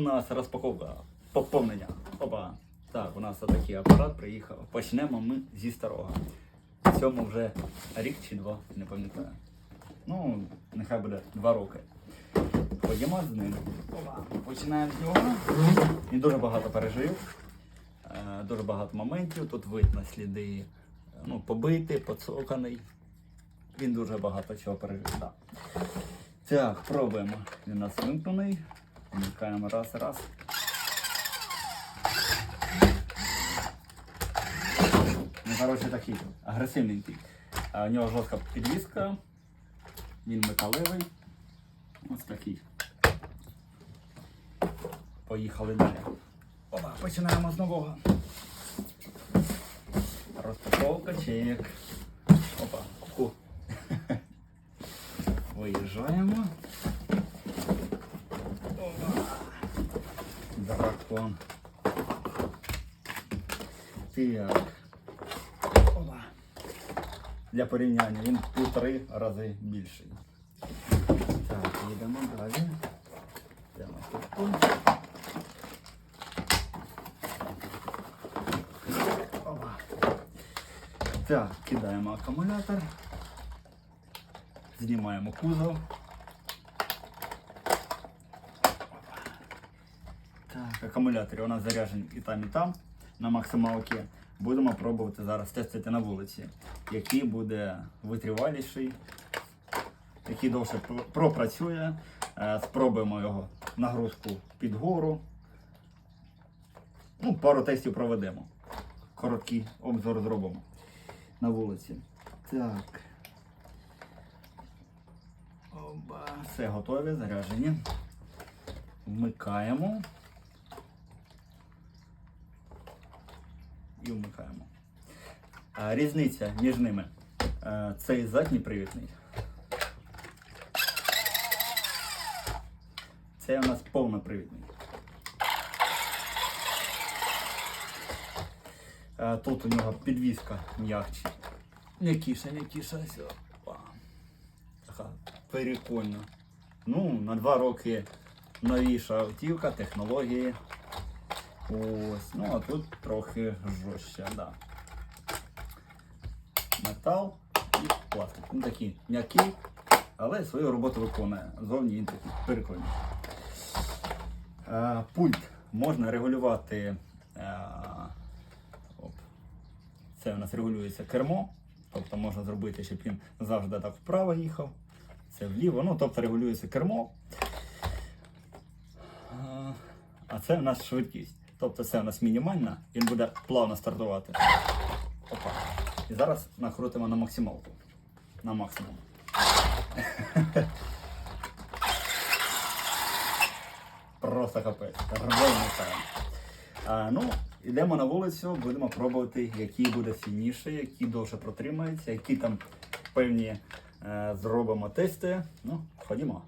у нас розпаковка поповнення. Опа. Так, у нас такий апарат приїхав. Почнемо ми зі старого. Цьому вже рік чи два, не пам'ятаю. Ну, нехай буде два роки. Ходімо з ним. Починаємо з нього. Він дуже багато пережив. Е, Дуже багато моментів. Тут видно сліди ну, побитий, поцоканий. Він дуже багато чого пережив. Да. Так, пробуємо. Він нас вимкнений. Вмикаємо раз, раз. Ну, коротше, такий агресивненький. У нього жорстка підвіска. Він металевий. Ось такий. Поїхали далі. Опа, починаємо з нового. Розпаковка, чек. Опа, ку. Виїжджаємо. Опа. Дракон. Так. Опа. Для порівняння він в півтори рази більший. Так, їдемо далі. Йдемо тут. Опа. Так, кидаємо акумулятор. Знімаємо кузов. Так, акумулятори у нас заряджені і там, і там на максималки. Будемо пробувати зараз тестити на вулиці, який буде витриваліший, який довше пропрацює. Е, Спробуємо його нагрузку під гору. Ну, пару тестів проведемо. Короткий обзор зробимо на вулиці. Так. Оба. Все готові, заряджені. Вмикаємо. І вмикаємо. Різниця між ними. Цей задній привідний. Це у нас повнопривідний. Тут у нього підвіска м'якче. М'якіша, м'якіша. Така прикольна. Ну, на два роки новіша автівка, технології. Ось, ну а тут трохи жорстче, да. Метал і пластик. Він такий м'який, але свою роботу виконує. Зовні він такий прикольний. Е, пульт можна регулювати. Е. Це у нас регулюється кермо. Тобто можна зробити, щоб він завжди так вправо їхав. Це вліво. Ну, тобто регулюється кермо. А, А це у нас швидкість. Тобто це у нас мінімальна, він буде плавно стартувати. Опа. І зараз накрутимо на максималку. На максимум. Просто капець. А, Ну, йдемо на вулицю, будемо пробувати, який буде сильніший, який довше протримається, які там певні е, зробимо тести. Ну, ходімо.